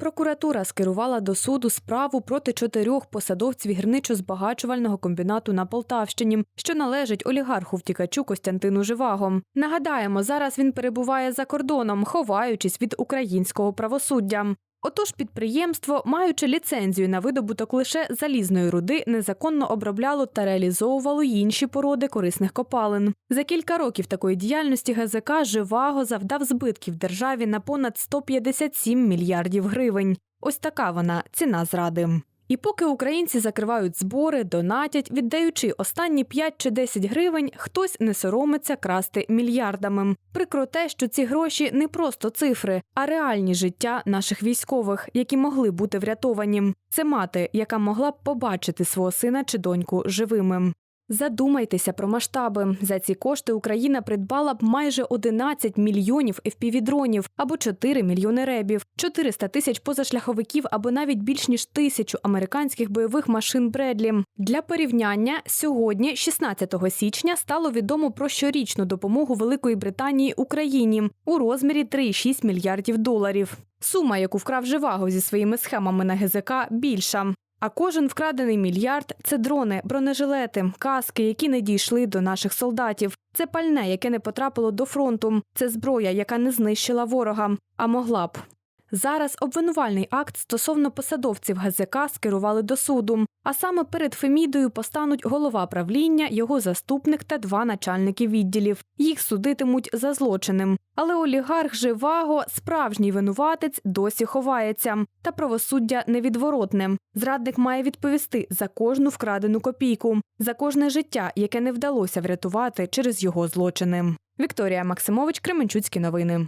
Прокуратура скерувала до суду справу проти чотирьох посадовців гірничо-збагачувального комбінату на Полтавщині, що належить олігарху втікачу Костянтину Живаго. Нагадаємо, зараз він перебуває за кордоном, ховаючись від українського правосуддя. Отож, підприємство, маючи ліцензію на видобуток лише залізної руди, незаконно обробляло та реалізовувало інші породи корисних копалин. За кілька років такої діяльності ГЗК Живаго завдав збитків державі на понад 157 мільярдів гривень. Ось така вона ціна зради. І поки українці закривають збори, донатять, віддаючи останні 5 чи 10 гривень, хтось не соромиться красти мільярдами. Прикро те, що ці гроші не просто цифри, а реальні життя наших військових, які могли бути врятовані. Це мати, яка могла б побачити свого сина чи доньку живими. Задумайтеся про масштаби. За ці кошти Україна придбала б майже 11 мільйонів FPV-дронів або 4 мільйони ребів, 400 тисяч позашляховиків або навіть більш ніж тисячу американських бойових машин Бредлі. Для порівняння сьогодні, 16 січня, стало відомо про щорічну допомогу Великої Британії Україні у розмірі 3,6 мільярдів доларів. Сума, яку вкрав Живаго зі своїми схемами на ГЗК, більша. А кожен вкрадений мільярд це дрони, бронежилети, каски, які не дійшли до наших солдатів. Це пальне, яке не потрапило до фронту. Це зброя, яка не знищила ворога, а могла б. Зараз обвинувальний акт стосовно посадовців ГЗК скерували до суду. А саме перед Фемідою постануть голова правління, його заступник та два начальники відділів. Їх судитимуть за злочинем. Але олігарх Живаго, справжній винуватець, досі ховається. Та правосуддя невідворотне. Зрадник має відповісти за кожну вкрадену копійку, за кожне життя, яке не вдалося врятувати через його злочини. Вікторія Максимович, Кременчуцькі новини.